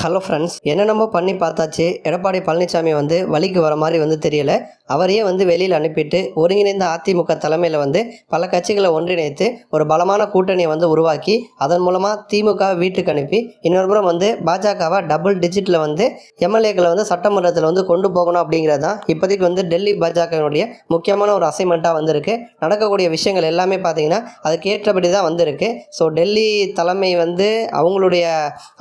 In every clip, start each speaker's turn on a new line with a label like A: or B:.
A: Hello friends என்னென்னமோ பண்ணி பார்த்தாச்சு. எடப்பாடி பழனிசாமி வந்து வழிக்கு வர மாதிரி வந்து தெரியல. அவரையே வந்து வெளியில் அனுப்பிட்டு ஒருங்கிணைந்த அதிமுக தலைமையில் வந்து பல கட்சிகளை ஒன்றிணைத்து ஒரு பலமான கூட்டணியை வந்து உருவாக்கி அதன் மூலமாக திமுக வீட்டுக்கு அனுப்பி இன்னொரு புறம் வந்து பாஜகவை டபுள் டிஜிட்டில் வந்து எம்எல்ஏக்களை வந்து சட்டமன்றத்தில் வந்து கொண்டு போகணும் அப்படிங்கிறது தான் இப்போதைக்கு வந்து டெல்லி பாஜகவினுடைய முக்கியமான ஒரு அசைன்மெண்ட்டாக வந்திருக்கு. நடக்கக்கூடிய விஷயங்கள் எல்லாமே பார்த்தீங்கன்னா அதுக்கேற்றபடி தான் வந்திருக்கு. ஸோ டெல்லி தலைமை வந்து அவங்களுடைய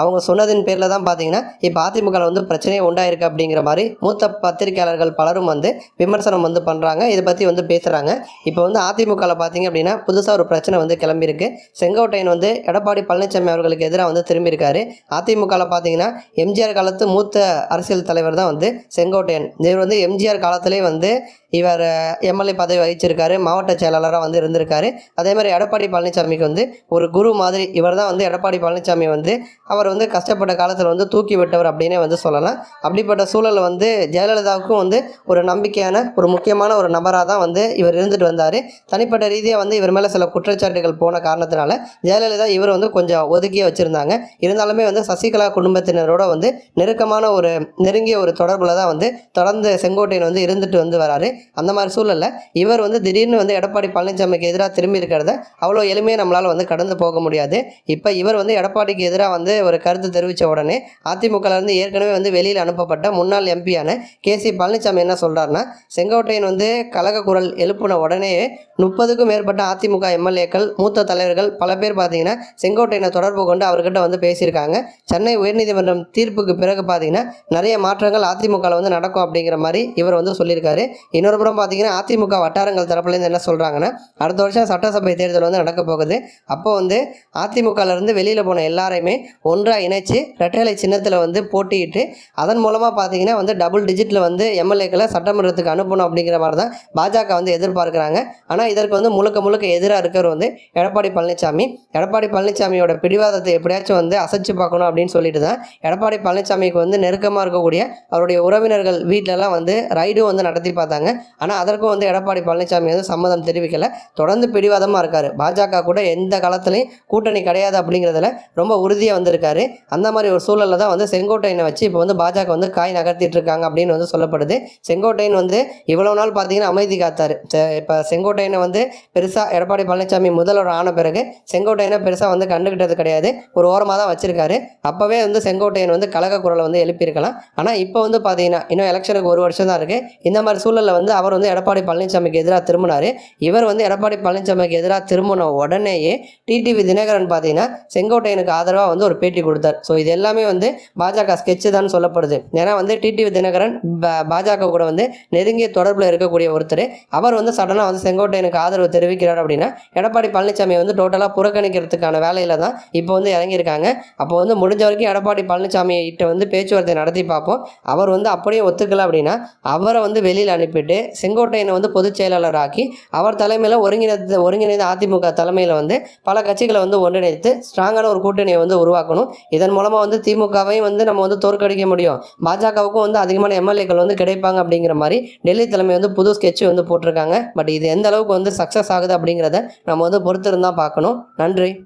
A: அவங்க சொன்னதின் பேரில் தான் பார்த்தீங்கன்னா இப்போ அதிமுக வந்து பிரச்சனையே உண்டாயிருக்கு அப்படிங்கிற மாதிரி மூத்த பத்திரிகையாளர்கள் பலரும் வந்து விமர்சனம் வந்து பண்ணுறாங்க இதை பற்றி வந்து பேசுகிறாங்க இப்போ வந்து அதிமுகவில் பார்த்தீங்க அப்படின்னா புதுசாக ஒரு பிரச்சனை வந்து கிளம்பியிருக்கு. செங்கோட்டையன் வந்து எடப்பாடி பழனிசாமி அவர்களுக்கு எதிராக வந்து திரும்பியிருக்காரு. அதிமுகவில் பார்த்தீங்கன்னா எம்ஜிஆர் காலத்து மூத்த அரசியல் தலைவர் தான் வந்து செங்கோட்டையன். இவர் வந்து எம்ஜிஆர் காலத்திலே வந்து இவர் எம்எல்ஏ பதவி வகிச்சிருக்காரு. மாவட்ட செயலாளராக வந்து இருந்திருக்காரு. அதே மாதிரி எடப்பாடி பழனிசாமிக்கு வந்து ஒரு குரு மாதிரி இவர் தான் வந்து எடப்பாடி பழனிசாமி வந்து அவர் வந்து கஷ்டப்பட்ட காலத்தில் வந்து தூக்கி விட்டவர் அப்படின்னே வந்து சொல்லலாம். அப்படிப்பட்ட சூழலில் வந்து ஜெயலலிதாவுக்கும் வந்து ஒரு நம்பிக்கையான ஒரு முக்கியமான ஒரு நபராக தான் வந்து இவர் இருந்துட்டு வந்தார். தனிப்பட்ட ரீதியாக வந்து இவர் மேலே சில குற்றச்சாட்டுகள் போன காரணத்தினால ஜெயலலிதா இவர் வந்து கொஞ்சம் ஒதுக்கியே வச்சுருந்தாங்க. இருந்தாலுமே வந்து சசிகலா குடும்பத்தினரோட வந்து நெருக்கமான ஒரு நெருங்கிய ஒரு தொடர்பில் தான் வந்து தொடர்ந்து செங்கோட்டையன் வந்து இருந்துட்டு வந்து வராரு. அந்த மாதிரி சூழலில் இவர் வந்து திடீர்னு வந்து எடப்பாடி பழனிசாமிக்கு எதிராக திரும்பி இருக்கிறத அவ்வளோ எளிமையாக நம்மளால் வந்து கடந்து போக முடியாது. இப்போ இவர் வந்து எடப்பாடிக்கு எதிராக வந்து ஒரு கருத்து தெரிவித்த உடனே அதிமுகலேருந்து ஏற்கனவே வந்து வெளியில் அனுப்பப்பட்ட முன்னாள் எம்பியான கே சி பழனிசாமி என்ன சொல்கிறாருன்னா செங்கோட்டையன் வந்து கழக குரல் எழுப்பின உடனே முப்பதுக்கும் மேற்பட்ட அதிமுக எம்எல்ஏக்கள் மூத்த தலைவர்கள் பல பேர் பார்த்தீங்கன்னா செங்கோட்டையனை தொடர்பு கொண்டு அவர்கிட்ட வந்து பேசியிருக்காங்க. சென்னை உயர்நீதிமன்றம் தீர்ப்புக்கு பிறகு பார்த்தீங்கன்னா நிறைய மாற்றங்கள் அதிமுகவில் வந்து நடக்கும் அப்படிங்கிற மாதிரி இவர் வந்து சொல்லியிருக்காரு. இன்னொரு புறம் பார்த்தீங்கன்னா அதிமுக வட்டாரங்கள் தரப்புலேருந்து என்ன சொல்கிறாங்கன்னா அடுத்த வருஷம் சட்டசபை தேர்தல் வந்து நடக்க போகுது. அப்போ வந்து அதிமுகலேருந்து வெளியில் போன எல்லாரையுமே ஒன்றாக இணைச்சு ரெட்டலை சின்னத்தில் வந்து போட்டியிட்டு அதன் மூலமாக பார்த்தீங்கன்னா வந்து டபுள் டிஜிட்டில் வந்து எம்எல்ஏக்களை சட்டமன்றத்துக்கு அனுப்பணும் அப்படிங்கிற மாதிரி தான் பாஜக வந்து எதிர்பார்க்குறாங்க. ஆனால் இதற்கு வந்து முழுக்க முழுக்க எதிராக இருக்கிறவர் வந்து எடப்பாடி பழனிசாமி எடப்பாடி பழனிசாமியோட பிடிவாதத்தை எப்படியாச்சும் வந்து அசைச்சு பார்க்கணும் அப்படின்னு சொல்லிட்டு தான் எடப்பாடி பழனிசாமிக்கு வந்து நெருக்கமாக இருக்கக்கூடிய அவருடைய உறவினர்கள் வீட்டிலலாம் வந்து ரைடும் வந்து நடத்தி பார்த்தாங்க. ஆனால் அதற்கும் வந்து எடப்பாடி பழனிசாமி வந்து சம்மதம் தெரிவிக்கலை. தொடர்ந்து பிடிவாதமாக இருக்கார். பாஜக கூட எந்த காலத்துலேயும் கூட்டணி கிடையாது அப்படிங்கிறதுல ரொம்ப உறுதியாக வந்திருக்காரு. அந்த மாதிரி ஒரு சூழல் சூழலில் தான் வந்து செங்கோட்டையனை வச்சு இப்போ வந்து பாஜக வந்து காய் நகர்த்திட்டு இருக்காங்க அப்படின்னு வந்து சொல்லப்படுது. செங்கோட்டையன் வந்து இவ்வளோ நாள் பார்த்தீங்கன்னா அமைதி காத்தார். இப்போ செங்கோட்டையனை வந்து பெருசாக எடப்பாடி பழனிசாமி முதல்வர் ஆன பிறகு செங்கோட்டையனை பெருசாக வந்து கண்டுக்கிட்டது கிடையாது. ஒரு ஓரமாக தான் வச்சுருக்காரு. அப்போவே வந்து செங்கோட்டையன் வந்து கழக குரலை வந்து எழுப்பியிருக்கலாம். ஆனால் இப்போ வந்து பார்த்தீங்கன்னா இன்னும் எலெக்ஷனுக்கு ஒரு வருஷம் தான் இருக்குது இந்த மாதிரி சூழலில் வந்து அவர் வந்து எடப்பாடி பழனிசாமிக்கு எதிராக திரும்பினார். இவர் வந்து எடப்பாடி பழனிசாமிக்கு எதிராக திரும்பின உடனேயே டிடிவி தினகரன் பார்த்தீங்கன்னா செங்கோட்டையனுக்கு ஆதரவாக வந்து ஒரு பேட்டி கொடுத்தார். ஸோ இது எல்லாமே வந்து பாஜக ஸ்கெட்சு தான் சொல்லப்படுது. ஏன்னா வந்து டிடிவி தினகரன் பாஜக கூட வந்து நெருங்கிய தொடர்பில் இருக்கக்கூடிய ஒருத்தர். அவர் வந்து சடனாக வந்து செங்கோட்டையனுக்கு ஆதரவு தெரிவிக்கிறார் அப்படின்னா எடப்பாடி பழனிசாமியை வந்து டோட்டலாக புறக்கணிக்கிறதுக்கான வேலையில் தான் இப்போ வந்து இறங்கியிருக்காங்க. அப்போ வந்து முடிஞ்ச வரைக்கும் எடப்பாடி பழனிசாமியை கிட்ட வந்து பேச்சுவார்த்தை நடத்தி பார்ப்போம். அவர் வந்து அப்படியே ஒத்துக்கல அப்படின்னா அவரை வந்து வெளியில் அனுப்பிட்டு செங்கோட்டையனை வந்து பொதுச் செயலாளர் ஆக்கி அவர் தலைமையில் ஒருங்கிணைந்த ஒருங்கிணைந்த அதிமுக தலைமையில் வந்து பல கட்சிகளை வந்து ஒன்றிணைத்து ஸ்ட்ராங்கான ஒரு கூட்டணியை வந்து உருவாக்கணும். இதன் மூலமாக வந்து திமுக திமுகவையும் வந்து நம்ம வந்து தோற்கடிக்க முடியும். பாஜகவுக்கும் வந்து அதிகமான எம்எல்ஏக்கள் வந்து கிடைப்பாங்க அப்படிங்கிற மாதிரி டெல்லி தலைமை வந்து புது ஸ்கெட்ச் வந்து போட்டிருக்காங்க. பட் இது எந்த அளவுக்கு வந்து சக்ஸஸ் ஆகுது அப்படிங்கிறத நம்ம வந்து பொறுத்திருந்தான் பார்க்கணும். நன்றி.